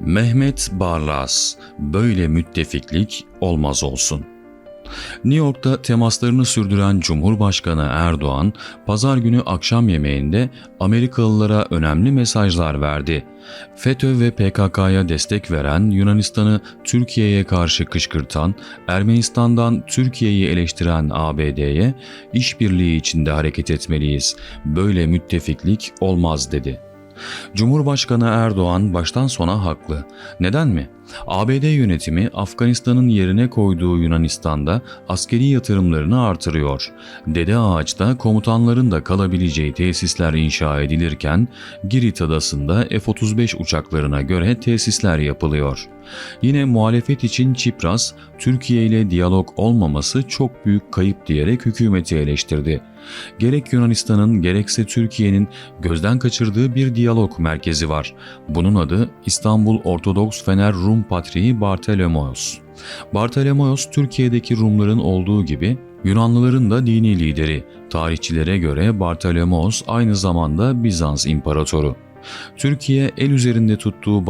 Mehmet Barlas, böyle müttefiklik olmaz olsun. New York'ta temaslarını sürdüren Cumhurbaşkanı Erdoğan, pazar günü akşam yemeğinde Amerikalılara önemli mesajlar verdi. FETÖ ve PKK'ya destek veren, Yunanistan'ı Türkiye'ye karşı kışkırtan, Ermenistan'dan Türkiye'yi eleştiren ABD'ye işbirliği içinde hareket etmeliyiz. Böyle müttefiklik olmaz dedi. Cumhurbaşkanı Erdoğan baştan sona haklı. Neden mi? ABD yönetimi Afganistan'ın yerine koyduğu Yunanistan'da askeri yatırımlarını artırıyor. Dede Ağaç'ta komutanların da kalabileceği tesisler inşa edilirken Girit Adası'nda F-35 uçaklarına göre tesisler yapılıyor. Yine muhalefet için Çipras, Türkiye ile diyalog olmaması çok büyük kayıp diyerek hükümeti eleştirdi. Gerek Yunanistan'ın gerekse Türkiye'nin gözden kaçırdığı bir diyalog merkezi var. Bunun adı İstanbul Ortodoks Fener Rum Patriği Bartolomeos. Bartolomeos Türkiye'deki Rumların olduğu gibi Yunanlıların da dini lideri. Tarihçilere göre Bartolomeos aynı zamanda Bizans imparatoru. Türkiye el üzerinde tuttuğu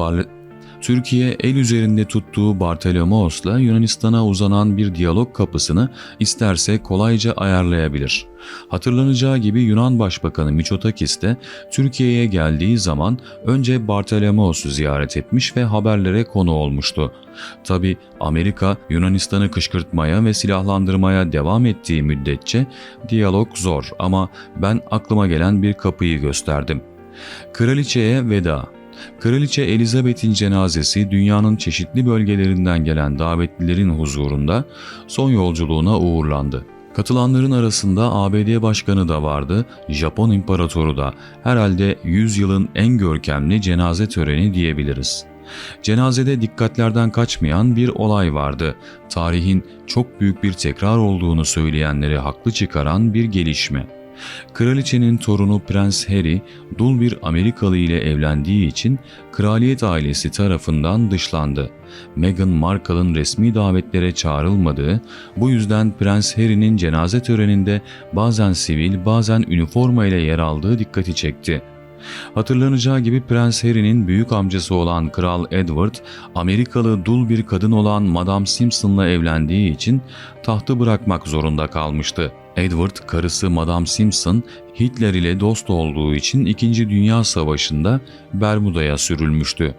Türkiye el üzerinde tuttuğu Bartolomeos'la Yunanistan'a uzanan bir diyalog kapısını isterse kolayca ayarlayabilir. Hatırlanacağı gibi Yunan Başbakanı Mitsotakis de Türkiye'ye geldiği zaman önce Bartolomeos'u ziyaret etmiş ve haberlere konu olmuştu. Tabi Amerika Yunanistan'ı kışkırtmaya ve silahlandırmaya devam ettiği müddetçe diyalog zor ama ben aklıma gelen bir kapıyı gösterdim. Kraliçeye veda Kraliçe Elizabeth'in cenazesi dünyanın çeşitli bölgelerinden gelen davetlilerin huzurunda son yolculuğuna uğurlandı. Katılanların arasında ABD Başkanı da vardı, Japon İmparatoru da. Herhalde 100 yılın en görkemli cenaze töreni diyebiliriz. Cenazede dikkatlerden kaçmayan bir olay vardı. Tarihin çok büyük bir tekrar olduğunu söyleyenleri haklı çıkaran bir gelişme. Kraliçenin torunu Prens Harry, dul bir Amerikalı ile evlendiği için kraliyet ailesi tarafından dışlandı. Meghan Markle'ın resmi davetlere çağrılmadığı, bu yüzden Prens Harry'nin cenaze töreninde bazen sivil bazen üniforma ile yer aldığı dikkati çekti. Hatırlanacağı gibi Prens Harry'nin büyük amcası olan Kral Edward, Amerikalı dul bir kadın olan Madame Simpson'la evlendiği için tahtı bırakmak zorunda kalmıştı. Edward, karısı Madame Simpson, Hitler ile dost olduğu için 2. Dünya Savaşı'nda Bermuda'ya sürülmüştü.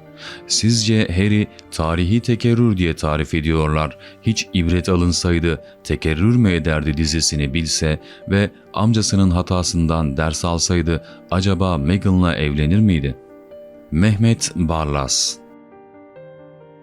Sizce Harry tarihi tekerrür diye tarif ediyorlar. Hiç ibret alınsaydı tekerrür mü ederdi dizisini bilse ve amcasının hatasından ders alsaydı acaba Meghan'la evlenir miydi? Mehmet Barlas